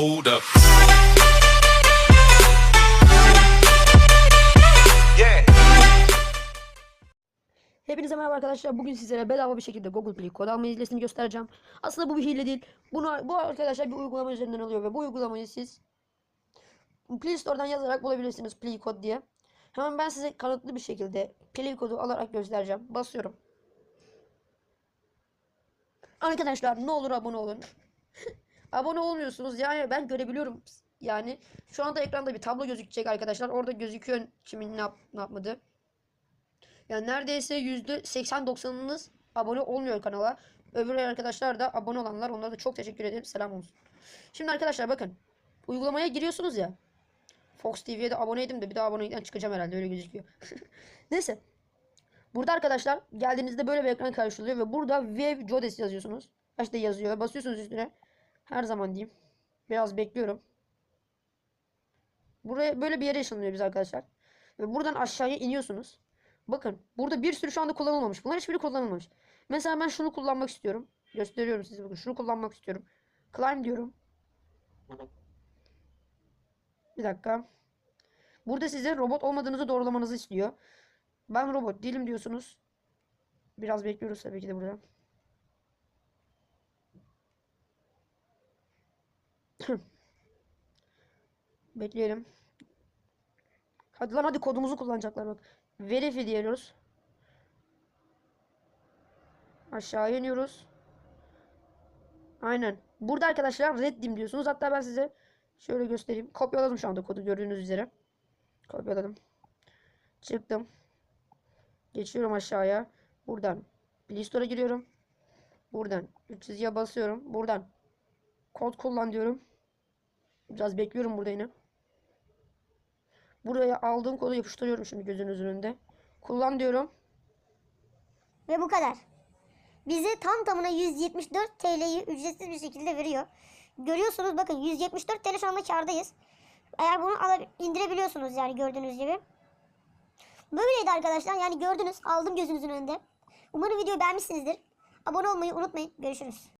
Hold up. Hepinize merhaba arkadaşlar. Bugün sizlere bedava bir şekilde Google Play kod alma hilesini göstereceğim. Aslında bu bir hile değil. Bunu bu arkadaşlar bir uygulama üzerinden alıyor ve bu uygulamayı siz Play Store'dan yazarak bulabilirsiniz Play kod diye. Hemen ben size kanıtlı bir şekilde Play kodu alarak göstereceğim. Basıyorum. Arkadaşlar ne olur abone olun. abone olmuyorsunuz yani ben görebiliyorum. Yani şu anda ekranda bir tablo gözükecek arkadaşlar. Orada gözüküyor kimin ne, yap, ne yapmadığı. Yani neredeyse yüzde 80-90'ınız abone olmuyor kanala. Öbür arkadaşlar da abone olanlar onlara da çok teşekkür ederim. Selam olsun. Şimdi arkadaşlar bakın. Uygulamaya giriyorsunuz ya. Fox TV'ye de aboneydim de bir daha abonelikten çıkacağım herhalde öyle gözüküyor. Neyse. Burada arkadaşlar geldiğinizde böyle bir ekran karşılıyor ve burada Wave Jodes yazıyorsunuz. İşte yazıyor. Basıyorsunuz üstüne. Her zaman diyeyim. Biraz bekliyorum. Buraya böyle bir yere ışınlıyor biz arkadaşlar. Ve buradan aşağıya iniyorsunuz. Bakın burada bir sürü şu anda kullanılmamış. Bunlar hiçbiri kullanılmamış. Mesela ben şunu kullanmak istiyorum. Gösteriyorum size bakın. Şunu kullanmak istiyorum. Climb diyorum. Bir dakika. Burada size robot olmadığınızı doğrulamanızı istiyor. Ben robot değilim diyorsunuz. Biraz bekliyoruz tabii ki de burada. Bekleyelim. Hadi lan hadi kodumuzu kullanacaklar bak. Verify diyoruz. Aşağı iniyoruz. Aynen. Burada arkadaşlar reddim diyorsunuz. Hatta ben size şöyle göstereyim. Kopyaladım şu anda kodu gördüğünüz üzere. Kopyaladım. Çıktım. Geçiyorum aşağıya. Buradan Play Store'a giriyorum. Buradan 3 çizgiye basıyorum. Buradan kod kullan diyorum. Biraz bekliyorum burada yine. Buraya aldığım kodu yapıştırıyorum şimdi gözünüzün önünde. Kullan diyorum. Ve bu kadar. Bize tam tamına 174 TL'yi ücretsiz bir şekilde veriyor. Görüyorsunuz bakın 174 TL şu anda kardayız. Eğer bunu indirebiliyorsunuz yani gördüğünüz gibi. Böyleydi arkadaşlar yani gördünüz aldım gözünüzün önünde. Umarım videoyu beğenmişsinizdir. Abone olmayı unutmayın. Görüşürüz.